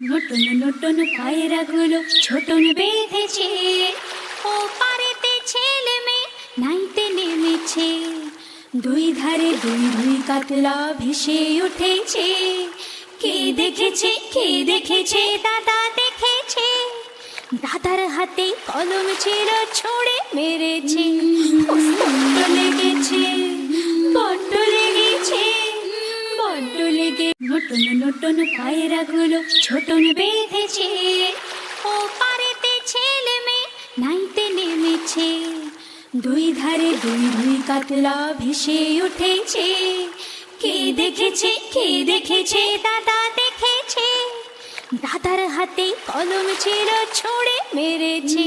নতুন নতুন পায়রাগুলো ছোটন বেঁধেছে। ও পারেতে ছেলে মেয়ে নাইতে নেমেছে। দুই ধারে দুই দুই কাতলা ভেসে উঠেছে। কে দেখেছে কে দেখেছে দাদা দেখেছে। দাদার হাতে কলম ছিল ছড়ে মেরেছে। লেগেছে। নতুন নতুন পায়রাগুলো ছোটন বেঁধেছে। ও পারেতে ছেলে মেয়ে নাইতে নেমেছে। দুই ধারে দুই দুই কাতলা ভেসে উঠেছে। কে দেখেছে কে দেখেছে, দাদা দেখেছে। দাদার হাতে কলম ছিল ছড়ে মেরেছে।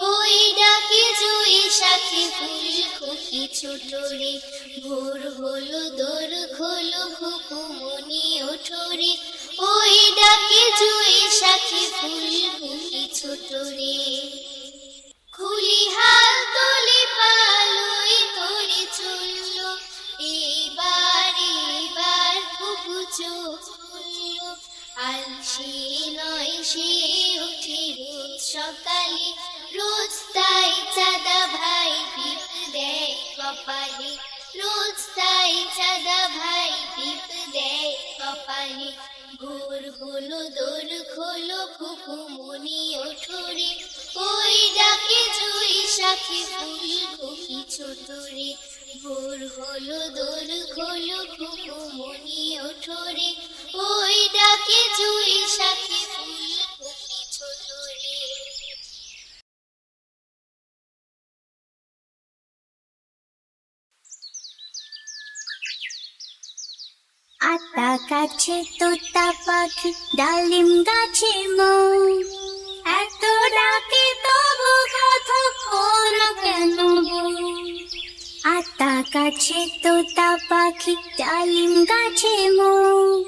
ওই ডাকে জুই সাথে ফুল খুকি ছোটরে। ভোর হলো, দোর খোলো খুকুমনি ওঠরে। ওই ডাকে জুই সাথে ফুল খুকি ছোটরে। খুলি হাল, তুলি পালই করে চলল এবার এবার খুকু চোখ আলসে নয় সে উঠে রোজ সকালে রোজ তাই চাঁদা ভাই পিপ দেয় কপালে। রোজ তাই চাঁদা ভাই পিপ দেয় কপালে। ভোর হলো, দোর খোলো খুকু মনি ওঠরে ওই ডাকে জুই সাথে ফুল খুকি ছোটরে ভোর হলো, দোর খোলো খুকু মনি ওঠরে ওই ডাকে জুই সাথে ফুল খুকি ছোটরে আতা কাছে তোতা পাখি, ডালিম গাছে মৌ এত ডাকে তবু কথা খোরা কেন? আতা গাছে তোতা পাখি, ডালিম গাছে মৌ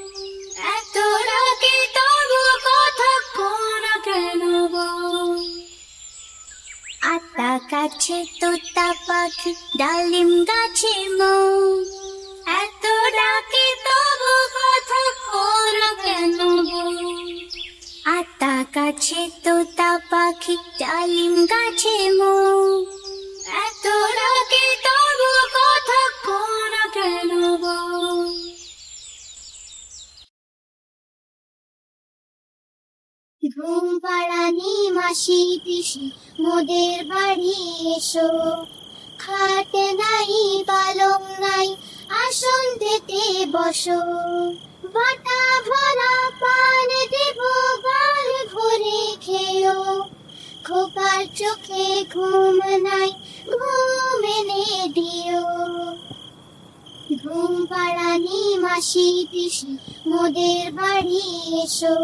এত ডাকে তবু কথা কেন বউ? আতা গাছে তোতা পাখি, ডালিম গাছে মৌ এত ডাকে গাছে তোতা পাখি ডালিম গাছে মো এত ডাকে তবু কথা খোলা কেন ঘুম পাড়ানি মাসি পিসি, মোদের বাড়ি এসো। খাটে নাই পালং নাই, আসন পেতে বসো। বাটা ঘুম পাড়ানি মাসি পিসি, মোদের বাড়ি এসো।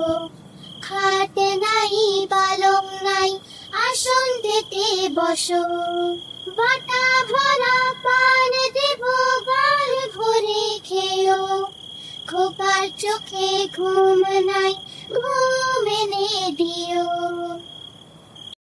খাটে নাই, পালং নাই, আসন পেতে বসো। বাটা ভরা পান দেব, গাল ভরে খেও খোকার চোখে ঘুম নাই, ঘুম এনে দিও।